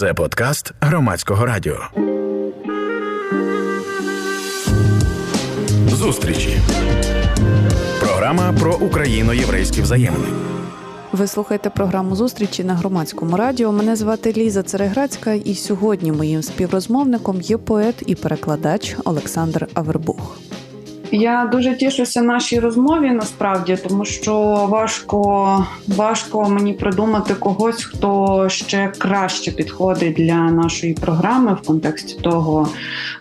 Це подкаст громадського радіо. Зустрічі. Програма про україно-єврейські взаємини. Ви слухаєте програму зустрічі на громадському радіо. Мене звати Ліза Цереграцька, і сьогодні моїм співрозмовником є поет і перекладач Олександр Авербух. Я дуже тішуся нашій розмові насправді, тому що важко важко мені придумати когось, хто ще краще підходить для нашої програми в контексті того,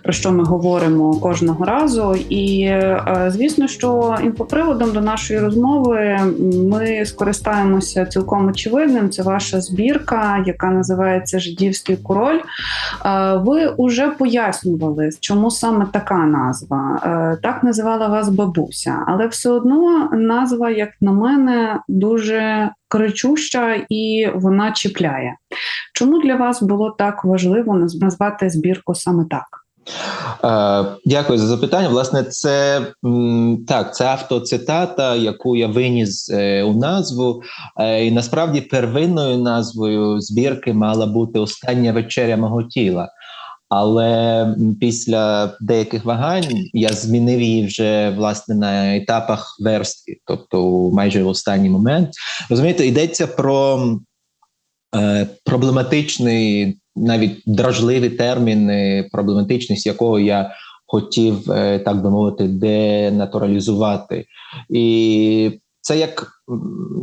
про що ми говоримо кожного разу. І е, звісно, що інфоприводом до нашої розмови ми скористаємося цілком очевидним. Це ваша збірка, яка називається Жидівський король. Е, ви вже пояснювали, чому саме така назва. Е, так називається називала вас бабуся, але все одно назва, як на мене, дуже кричуща і вона чіпляє. Чому для вас було так важливо назвати збірку саме так? Е, дякую за запитання. Власне, це так, це автоцитата, яку я виніс е, у назву. Е, і насправді первинною назвою збірки мала бути остання вечеря мого тіла. Але після деяких вагань я змінив її вже власне на етапах верстки, тобто майже в останній момент. Розумієте, йдеться про е, проблематичний, навіть дражливий термін, е, проблематичність якого я хотів, е, так би мовити, денатуралізувати. І це як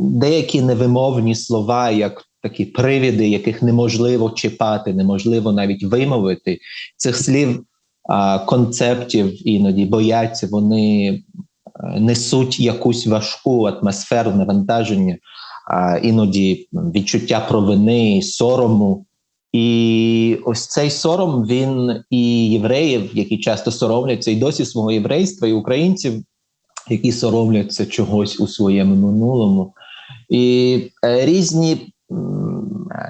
деякі невимовні слова, як такі привіди, яких неможливо чіпати, неможливо навіть вимовити цих слів, концептів іноді бояться, вони е, несуть якусь важку атмосферу навантаження, а іноді відчуття провини, сорому. І ось цей сором він і євреїв, які часто соромляться, і досі свого єврейства, і українців, які соромляться чогось у своєму минулому, і е, різні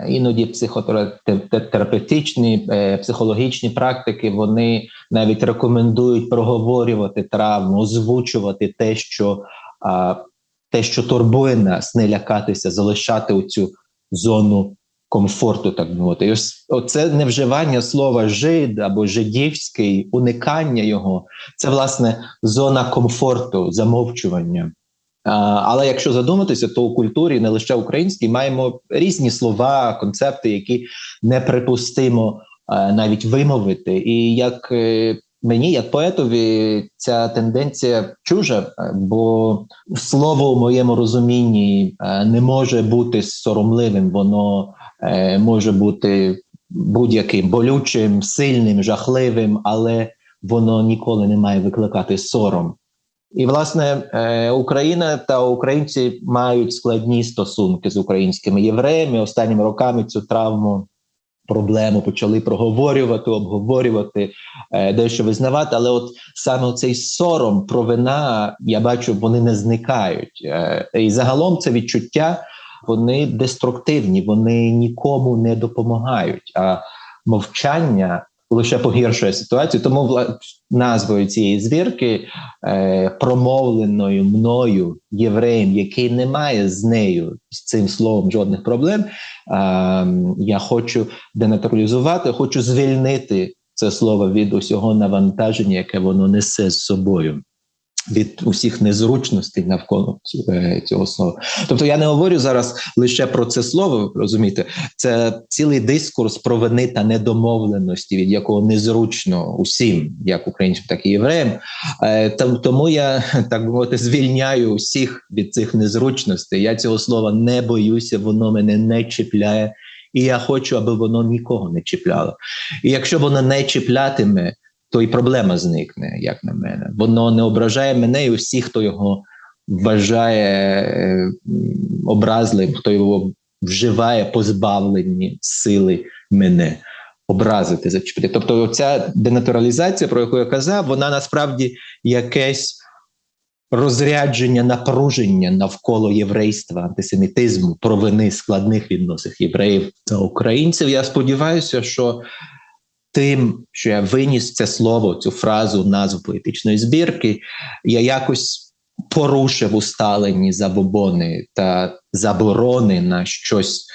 іноді психотерапевтичні, е, психологічні практики вони навіть рекомендують проговорювати травму, озвучувати те, що те, що турбує нас, не лякатися, залишати оцю зону комфорту, так мовити. І ось оце невживання слова жид або жидівський, уникання його це власне зона комфорту, замовчування. Але якщо задуматися, то у культурі не лише українській маємо різні слова, концепти, які неприпустимо навіть вимовити. І як е, мені, як поетові, ця тенденція чужа, бо слово у моєму розумінні не може бути соромливим, воно е, може бути будь-яким болючим, сильним, жахливим, але воно ніколи не має викликати сором. І власне е, Україна та українці мають складні стосунки з українськими євреями. Останніми роками цю травму проблему почали проговорювати, обговорювати, е, дещо визнавати. Але от саме цей сором, провина, я бачу, вони не зникають. Е, і загалом це відчуття вони деструктивні, вони нікому не допомагають. А мовчання лише погіршує ситуацію. Тому назвою цієї звірки е, промовленою мною євреєм, який не має з нею з цим словом жодних проблем. Е, я хочу денатуралізувати, хочу звільнити це слово від усього навантаження, яке воно несе з собою від усіх незручностей навколо е, цього слова. Тобто я не говорю зараз лише про це слово, розумієте, це цілий дискурс про вини та недомовленості, від якого незручно усім, як українцям, так і євреям. Е, тому я так би мовити звільняю усіх від цих незручностей. Я цього слова не боюся, воно мене не чіпляє. І я хочу, аби воно нікого не чіпляло. І якщо воно не чіплятиме то і проблема зникне, як на мене. Воно не ображає мене і усіх, хто його вважає образливим, хто його вживає позбавлені сили мене. Образити зачепити. Тобто, ця денатуралізація, про яку я казав, вона насправді якесь розрядження напруження навколо єврейства, антисемітизму, провини складних відносин євреїв та українців. Я сподіваюся, що тим, що я виніс це слово, цю фразу, назву поетичної збірки, я якось порушив усталені забобони та заборони на щось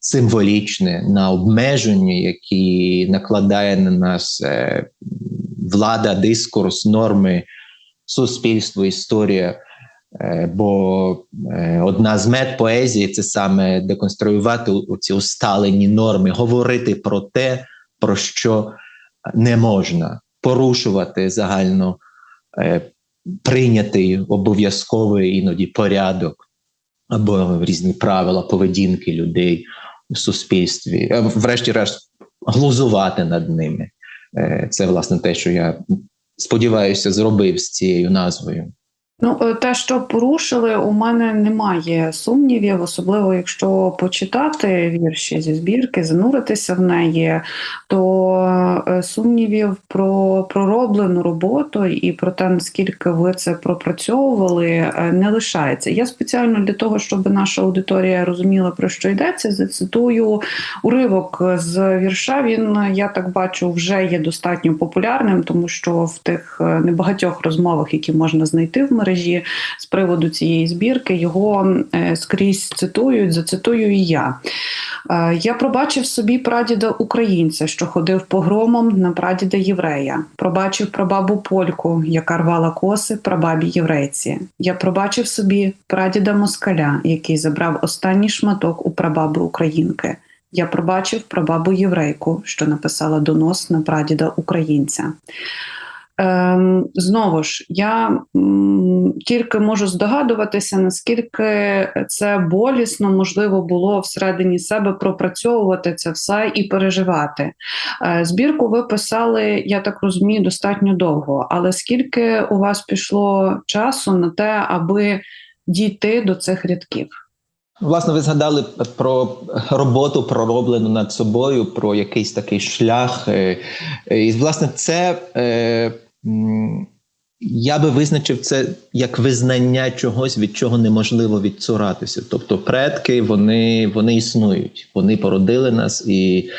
символічне, на обмеження, які накладає на нас е, влада, дискурс, норми, суспільство, історія. Е, бо е, одна з мет поезії це саме деконструювати ці усталені норми, говорити про те, про що не можна, порушувати загально е, прийнятий обов'язковий іноді порядок або різні правила поведінки людей у суспільстві, врешті-решт, глузувати над ними. Це власне те, що я сподіваюся, зробив з цією назвою. Ну, е, те, що порушили, у мене немає сумнівів, особливо якщо почитати вірші зі збірки, зануритися в неї, то е, сумнівів про пророблену роботу і про те, наскільки ви це пропрацьовували, е, не лишається. Я спеціально для того, щоб наша аудиторія розуміла, про що йдеться, зацитую уривок з вірша. Він я так бачу, вже є достатньо популярним, тому що в тих небагатьох розмовах, які можна знайти в мережі, мережі з приводу цієї збірки. Його е, скрізь цитують, зацитую і я. Е, я пробачив собі прадіда українця, що ходив погромом на прадіда єврея. Пробачив прабабу польку, яка рвала коси прабабі єврейці. Я пробачив собі прадіда москаля, який забрав останній шматок у прабаби українки. Я пробачив прабабу єврейку, що написала донос на прадіда українця. Ем, знову ж, я тільки можу здогадуватися, наскільки це болісно можливо було всередині себе пропрацьовувати це все і переживати. Е, збірку ви писали, я так розумію, достатньо довго, але скільки у вас пішло часу на те, аби дійти до цих рядків? Власне, ви згадали про роботу пророблену над собою, про якийсь такий шлях. Е, і, власне, це я би визначив це як визнання чогось, від чого неможливо відцуратися. Тобто, предки вони вони існують, вони породили нас і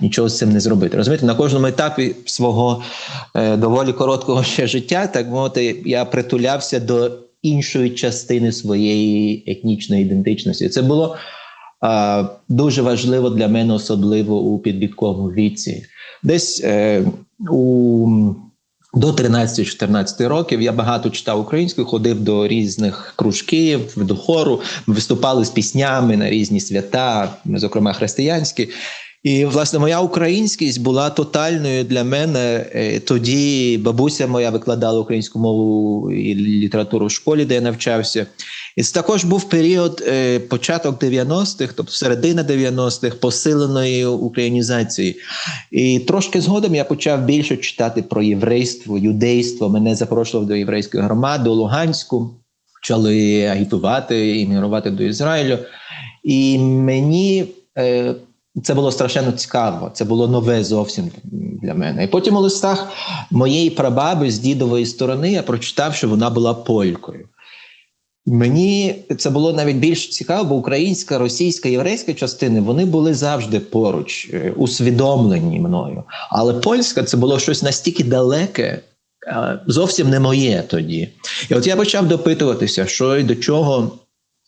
нічого з цим не зробити. Розумієте, на кожному етапі свого е, доволі короткого ще життя, так мовити, я притулявся до іншої частини своєї етнічної ідентичності. Це було е, дуже важливо для мене, особливо у підлітковому віці. Десь е, у до 13-14 років я багато читав українською, ходив до різних кружків, до хору, виступали з піснями на різні свята, зокрема християнські. І, власне, моя українськість була тотальною для мене. Е, тоді бабуся моя викладала українську мову і літературу в школі, де я навчався. І це також був період е, початок 90-х, тобто середина 90-х, посиленої українізації. І трошки згодом я почав більше читати про єврейство, юдейство. Мене запрошували до єврейської громади у Луганську, почали агітувати, іммігрувати до Ізраїлю. І мені. Е, це було страшенно цікаво, це було нове зовсім для мене. І потім у листах моєї прабаби з дідової сторони я прочитав, що вона була полькою. Мені це було навіть більш цікаво, бо українська, російська, єврейська частини вони були завжди поруч, е, усвідомлені мною. Але польська це було щось настільки далеке, е, зовсім не моє тоді. І от я почав допитуватися, що і до чого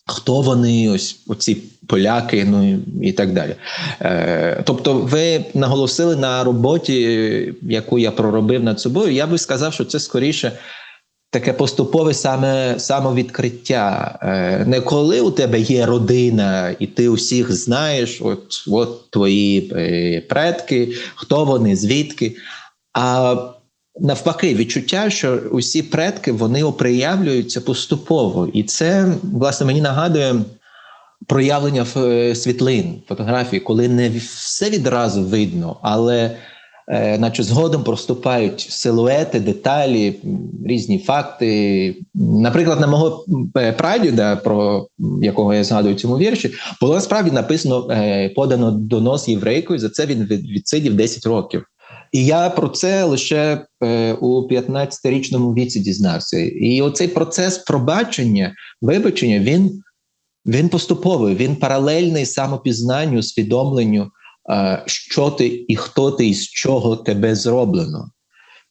хто вони, ось оці поляки, ну і так далі. Е, Тобто, ви наголосили на роботі, яку я проробив над собою. Я би сказав, що це скоріше. Таке поступове саме самовідкриття. Е, не коли у тебе є родина, і ти усіх знаєш, от от твої е, предки, хто вони, звідки. А навпаки, відчуття, що усі предки вони оприявлюються поступово, і це власне мені нагадує проявлення е, світлин, фотографій, коли не все відразу видно, але наче згодом проступають силуети, деталі, різні факти. Наприклад, на мого е, прадіда, про якого я згадую цьому вірші, було насправді написано подано донос єврейкою. За це він відсидів 10 років. І я про це лише е, у 15-річному віці дізнався. І оцей процес пробачення, вибачення, він він поступовий, він паралельний самопізнанню, усвідомленню, е, що ти і хто ти і з чого тебе зроблено.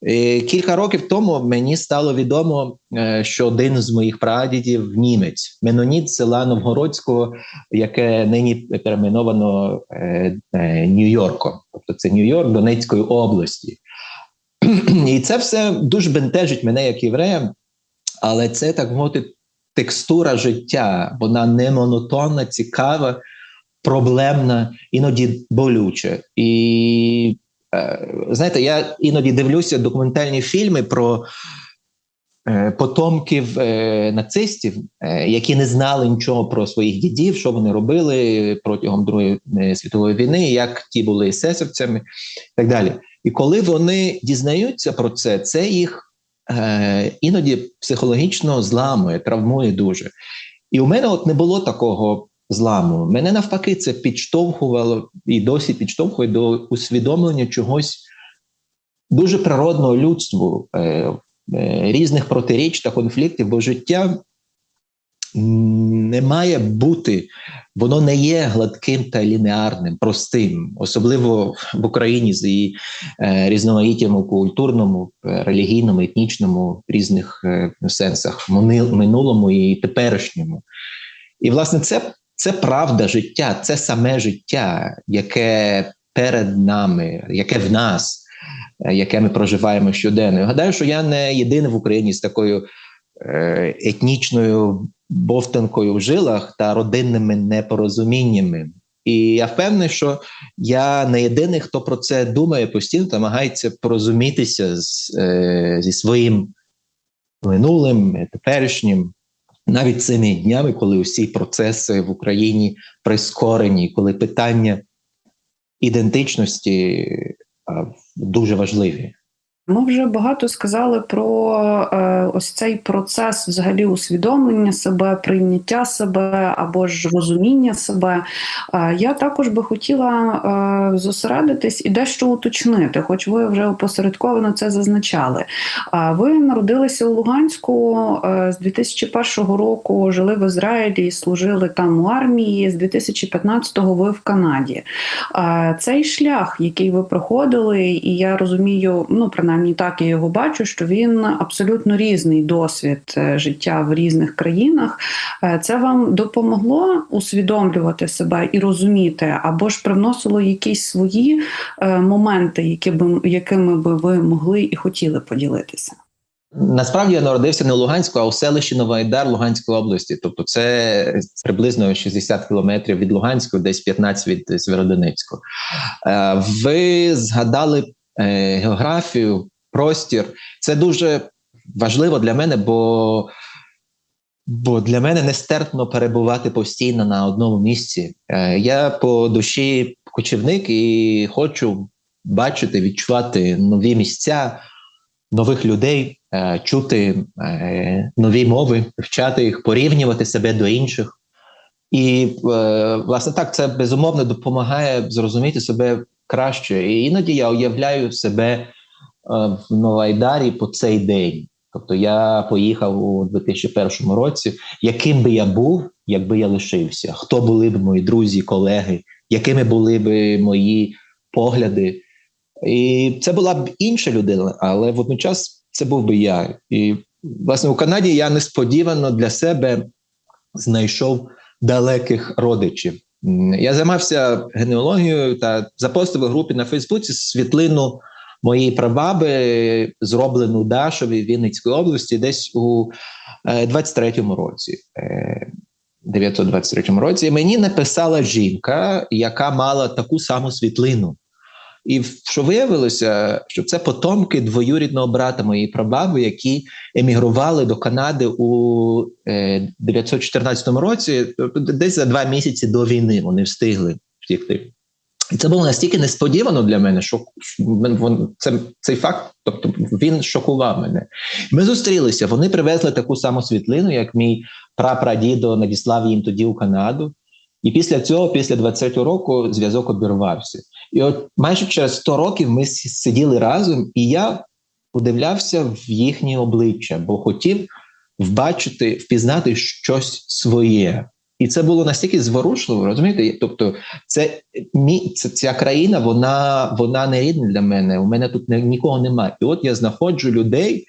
І Кілька років тому мені стало відомо, е, що один з моїх прадідів німець, меноніт села Новгородського, яке нині перейменовано е, е, Нью-Йорком, тобто це Нью-Йорк Донецької області. І це все дуже бентежить мене як єврея, але це так мовити текстура життя, вона не монотонна, цікава, проблемна, іноді болюча. І е, знаєте, я іноді дивлюся документальні фільми про е, потомків е, нацистів, які не знали нічого про своїх дідів, що вони робили протягом Другої світової війни, як ті були есесівцями і так далі. І коли вони дізнаються про це, це їх іноді психологічно зламує, травмує дуже. І у мене от не було такого зламу. Мене навпаки, це підштовхувало і досі підштовхує до усвідомлення чогось дуже природного людству, е, е, різних протиріч та конфліктів, бо життя не має бути, воно не є гладким та лінеарним, простим, особливо в Україні з її е, різноманіттям культурному, е, релігійному, етнічному різних е, сенсах, минулому і теперішньому. І, власне, це, це правда життя, це саме життя, яке перед нами, яке в нас, е, яке ми проживаємо щоденно. Гадаю, що я не єдиний в Україні з такою е, етнічною бовтанкою в жилах та родинними непорозуміннями. І я впевнений, що я не єдиний, хто про це думає постійно, намагається порозумітися з, е, зі своїм минулим, теперішнім, навіть цими днями, коли усі процеси в Україні прискорені, коли питання ідентичності дуже важливі. Ми вже багато сказали про е, ось цей процес взагалі усвідомлення себе, прийняття себе або ж розуміння себе. Е, я також би хотіла е, зосередитись і дещо уточнити, хоч ви вже опосередковано це зазначали. Ви народилися у Луганську з 2001 року, жили в Ізраїлі, служили там у армії. З 2015-го ви в Канаді. Цей шлях, який ви проходили, і я розумію, ну принаймні принаймні так я його бачу, що він абсолютно різний досвід е, життя в різних країнах. Е, це вам допомогло усвідомлювати себе і розуміти, або ж привносило якісь свої е, моменти, які би якими би ви могли і хотіли поділитися. Насправді я народився не в Луганську, а у селищі Новоайдар Луганської області. Тобто, це приблизно 60 кілометрів від Луганського, десь 15 від Сєвєродонецьку. Ви згадали географію простір. Це дуже важливо для мене, бо бо для мене нестерпно перебувати постійно на одному місці. Е, я по душі кочівник і хочу бачити, відчувати нові місця, нових людей, е, чути е, нові мови, вчати їх, порівнювати себе до інших. І, власне, так, це безумовно допомагає зрозуміти себе краще. І іноді я уявляю себе в Новайдарі по цей день. Тобто я поїхав у 2001 році. Яким би я був, якби я лишився? Хто були б мої друзі, колеги, якими були б мої погляди? І це була б інша людина, але водночас це був би я. І власне у Канаді я несподівано для себе знайшов далеких родичів. Я займався генеалогією та запостив у групі на Фейсбуці світлину моєї прабаби, зроблену Дашові Вінницької області, десь у 23-му е, році. 923 е, році мені написала жінка, яка мала таку саму світлину. І що виявилося, що це потомки двоюрідного брата моєї прабаби, які емігрували до Канади у 1914 е, році, тобто десь за два місяці до війни вони встигли втікти. І це було настільки несподівано для мене, що це, цей факт, тобто він шокував мене. Ми зустрілися. Вони привезли таку саму світлину, як мій прапрадідо надіслав їм тоді у Канаду. І після цього, після 20-го року, зв'язок обірвався. І от майже через 100 років ми сиділи разом, і я удивлявся в їхні обличчя, бо хотів вбачити, впізнати щось своє. І це було настільки зворушливо, розумієте? Тобто, це мі це ця країна, вона вона не рідна для мене. У мене тут нікого немає. І от я знаходжу людей,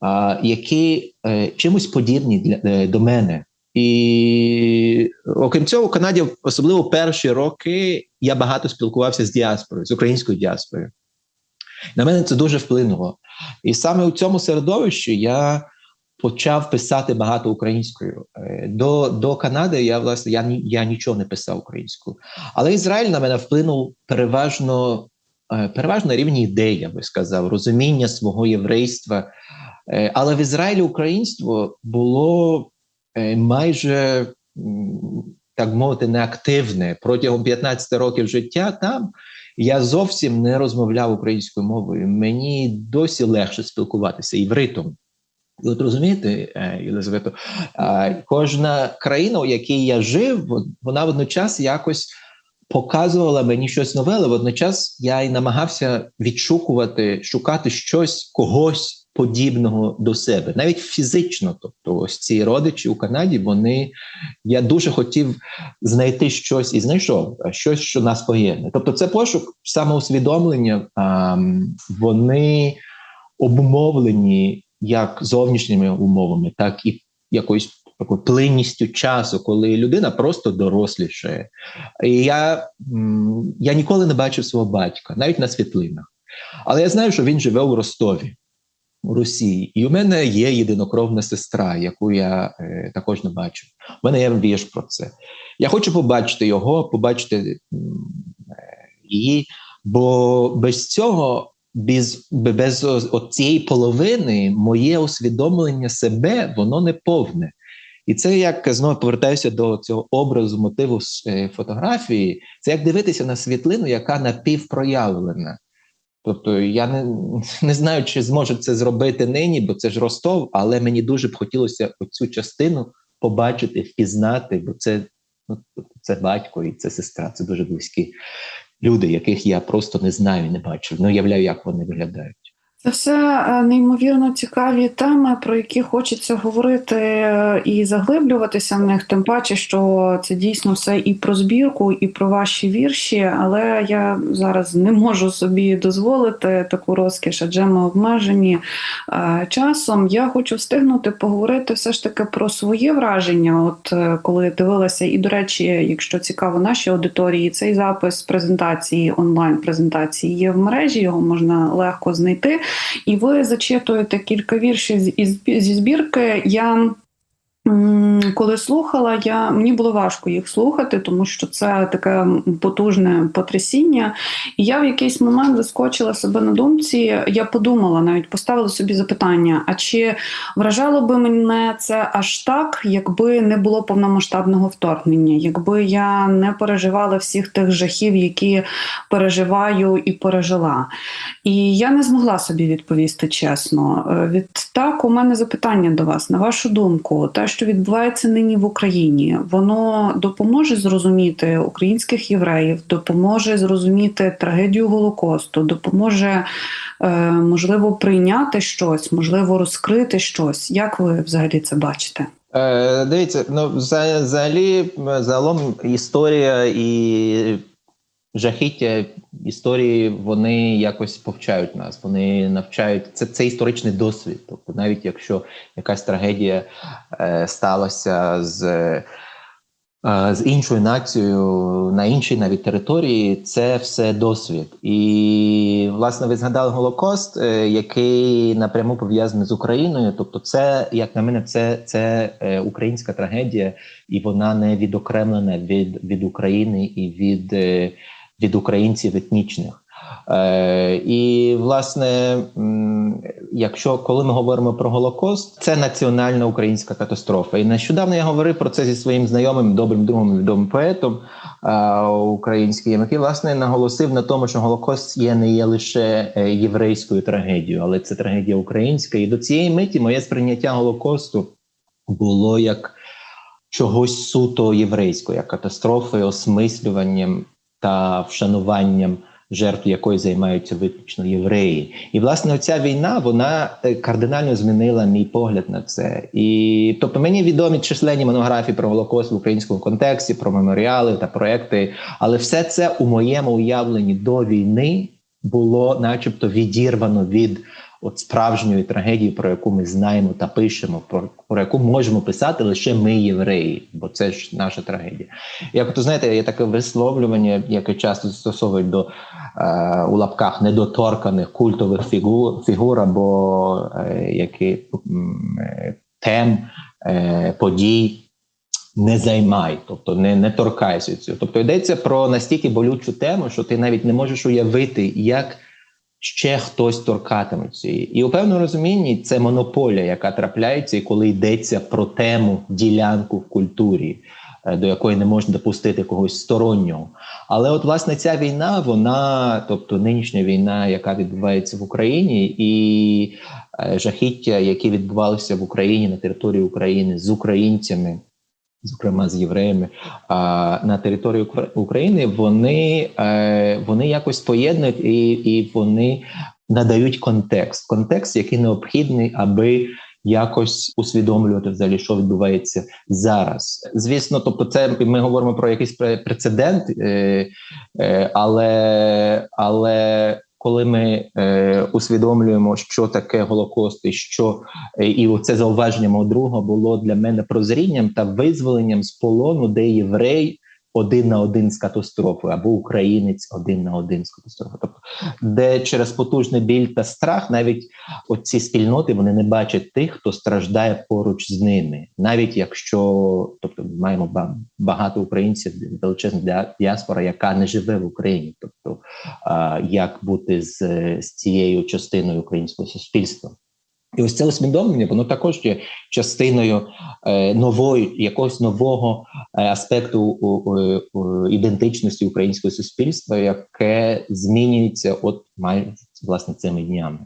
а, які е, чимось подібні для е, до мене. І окрім цього, в Канаді, особливо перші роки, я багато спілкувався з діаспорою, з українською діаспорою. На мене це дуже вплинуло. І саме у цьому середовищі я почав писати багато українською. Е, До до Канади я власне я, я нічого не писав українською. Але Ізраїль на мене вплинув переважно е, переважно на рівні ідей, я би сказав, розуміння свого єврейства. Е, Але в Ізраїлі українство було майже так мовити неактивне протягом 15 років життя там. Я зовсім не розмовляв українською мовою. Мені досі легше спілкуватися івритом. І от розумієте, Єлизавето, кожна країна, у якій я жив, вона водночас якось показувала мені щось нове, але водночас я й намагався відшукувати, шукати щось когось подібного до себе, навіть фізично. Тобто, ось ці родичі у Канаді, вони я дуже хотів знайти щось і знайшов щось, що нас поєднує. Тобто, це пошук самоусвідомлення, вони обумовлені як зовнішніми умовами, так і якоюсь такою плинністю часу, коли людина просто дорослішає. І я, я ніколи не бачив свого батька, навіть на світлинах. Але я знаю, що він живе у Ростові Росії, і у мене є єдинокровна сестра, яку я е, також не бачив. У мене є вірш про це. Я хочу побачити його, побачити е, її, бо без цього, без без цієї половини, моє усвідомлення себе, воно не повне. І це як знову повертаюся до цього образу, мотиву е, фотографії. Це як дивитися на світлину, яка напівпроявлена. Тобто я не не знаю, чи зможу це зробити нині, бо це ж Ростов, але мені дуже б хотілося оцю частину побачити, впізнати, бо це ну, це батько і це сестра, це дуже близькі люди, яких я просто не знаю і не бачу. Не уявляю, як вони виглядають. Це все е, неймовірно цікаві теми, про які хочеться говорити е, і заглиблюватися в них. Тим паче, що це дійсно все і про збірку, і про ваші вірші. Але я зараз не можу собі дозволити таку розкіш, адже ми обмежені е, часом. Я хочу встигнути поговорити все ж таки про своє враження. От коли дивилася, і до речі, якщо цікаво нашій аудиторії, цей запис презентації онлайн презентації є в мережі, його можна легко знайти і ви зачитуєте кілька віршів зі збірки. Я коли слухала, я мені було важко їх слухати, тому що це таке потужне потрясіння. І я в якийсь момент заскочила себе на думці. Я подумала, навіть поставила собі запитання: а чи вражало би мене це аж так, якби не було повномасштабного вторгнення, якби я не переживала всіх тих жахів, які переживаю і пережила. І я не змогла собі відповісти чесно. Е, відтак, у мене запитання до вас, на вашу думку, те, що відбувається нині в Україні, воно допоможе зрозуміти українських євреїв, допоможе зрозуміти трагедію Голокосту, допоможе е, можливо прийняти щось, можливо, розкрити щось. Як ви взагалі це бачите? Е, Дивіться, ну взагалі загалом історія і жахіття історії вони якось повчають нас. Вони навчають це це історичний досвід. Тобто, навіть якщо якась трагедія е, сталася з е, з іншою нацією на іншій навіть території, це все досвід. І власне ви згадали Голокост, е, який напряму пов'язаний з Україною. Тобто, це як на мене, це це е, українська трагедія, і вона не відокремлена від від України і від. Від українців етнічних. Е, І власне, якщо коли ми говоримо про Голокост, це національна українська катастрофа. І нещодавно я говорив про це зі своїм знайомим, добрим другом, відомим поетом е, українським, який власне наголосив на тому, що Голокост є не є лише е, єврейською трагедією, але це трагедія українська. І до цієї миті моє сприйняття Голокосту було як чогось суто єврейського, як катастрофи, осмислюванням та вшануванням жертв якої займаються виключно євреї. І власне ця війна вона е, кардинально змінила мій погляд на це. І тобто мені відомі численні монографії про Голокост в українському контексті, про меморіали та проекти, але все це у моєму уявленні до війни було, начебто, відірвано від от справжньої трагедії, про яку ми знаємо та пишемо, про, про яку можемо писати лише ми, євреї, бо це ж наша трагедія. Як то знаєте, є таке висловлювання, яке часто застосовують до е, у лапках недоторканих культових фігур, фігур або е, які е, тем е, подій. Не займай, тобто не не торкайся цього. Тобто йдеться про настільки болючу тему, що ти навіть не можеш уявити, як ще хтось торкатиме цієї. І у певному розумінні це монополія, яка трапляється, і коли йдеться про тему ділянку в культурі, е, до якої не можна допустити когось стороннього. Але от власне ця війна, вона, тобто нинішня війна, яка відбувається в Україні, і е, жахіття, які відбувалися в Україні на території України з українцями. Зокрема, з євреями на території Укра- України вони, е, вони якось поєднують і, і вони надають контекст. Контекст, який необхідний, аби якось усвідомлювати взагалі, що відбувається зараз. Звісно, тобто, це ми говоримо про якийсь прецедент, е, е, але, але коли ми е, усвідомлюємо, що таке Голокост, і що е, і це зауваження мого друга було для мене прозрінням та визволенням з полону, де єврей один на один з катастрофою, або українець один на один з катастрофою. Тобто, де через потужний біль та страх навіть оці спільноти вони не бачать тих, хто страждає поруч з ними, навіть якщо тобто маємо багато українців, величезна діа- діаспора, яка не живе в Україні, тобто як бути з, з цією частиною українського суспільства. І ось це усвідомлення, воно також є частиною е, нової якогось нового е, аспекту ідентичності українського суспільства, яке змінюється от майже власне цими днями.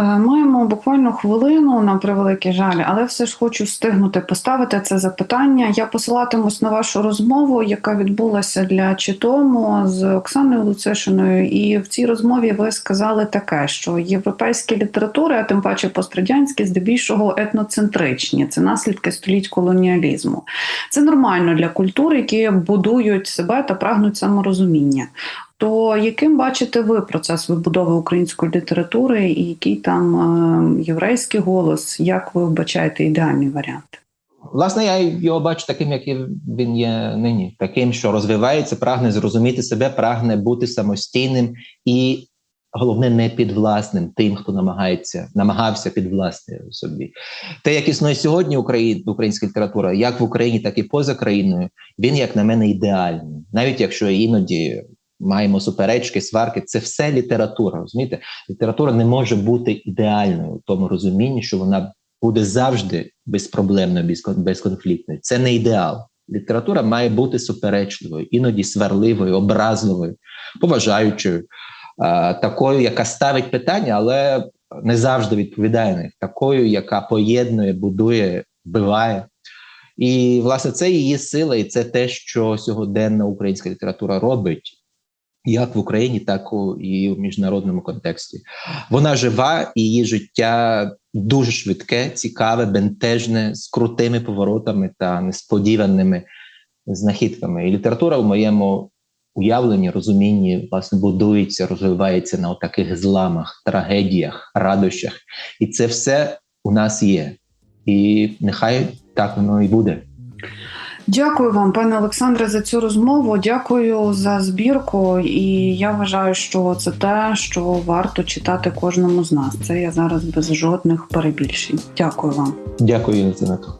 Е, Маємо буквально хвилину на превеликий жаль, але все ж хочу встигнути поставити це запитання. Я посилатимусь на вашу розмову, яка відбулася для Читому з Оксаною Луцишиною. І в цій розмові ви сказали таке, що європейські літератури, а тим паче пострадянські, здебільшого етноцентричні. Це наслідки століть колоніалізму. Це нормально для культур, які будують себе та прагнуть саморозуміння. То яким бачите ви процес вибудови української літератури, і який там е, єврейський голос? Як ви вбачаєте ідеальний варіант? Власне, я його бачу таким, яким він є нині, таким, що розвивається, прагне зрозуміти себе, прагне бути самостійним і головне не підвласним тим, хто намагається намагався підвласнити собі. Те, як існує сьогодні Україн, українська література, як в Україні, так і поза країною, він, як на мене, ідеальний, навіть якщо іноді. Маємо суперечки, сварки, це все література. Розумієте, література не може бути ідеальною в тому розумінні, що вона буде завжди безпроблемною, безконфліктною. Це не ідеал. Література має бути суперечливою, іноді сварливою, образливою, поважаючою, такою, яка ставить питання, але не завжди відповідає на них, такою, яка поєднує, будує, вбиває. І власне це її сила, і це те, що сьогоденна українська література робить. Як в Україні, так і в міжнародному контексті. Вона жива, і її життя дуже швидке, цікаве, бентежне, з крутими поворотами та несподіваними знахідками. І література в моєму уявленні, розумінні, власне, будується, розвивається на таких зламах, трагедіях, радощах. І це все у нас є. І нехай так воно і буде. Дякую вам, пане Олександре, за цю розмову. Дякую за збірку. І я вважаю, що це те, що варто читати кожному з нас. Це я зараз без жодних перебільшень. Дякую вам. Дякую, Єлизавето.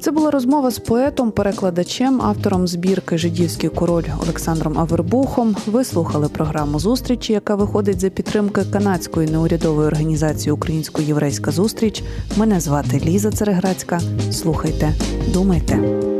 Це була розмова з поетом, перекладачем, автором збірки Жидівський король Олександром Авербухом. Ви слухали програму зустрічі, яка виходить за підтримки канадської неурядової організації Українсько-Єврейська зустріч. Мене звати Ліза Цереграцька. Слухайте, думайте.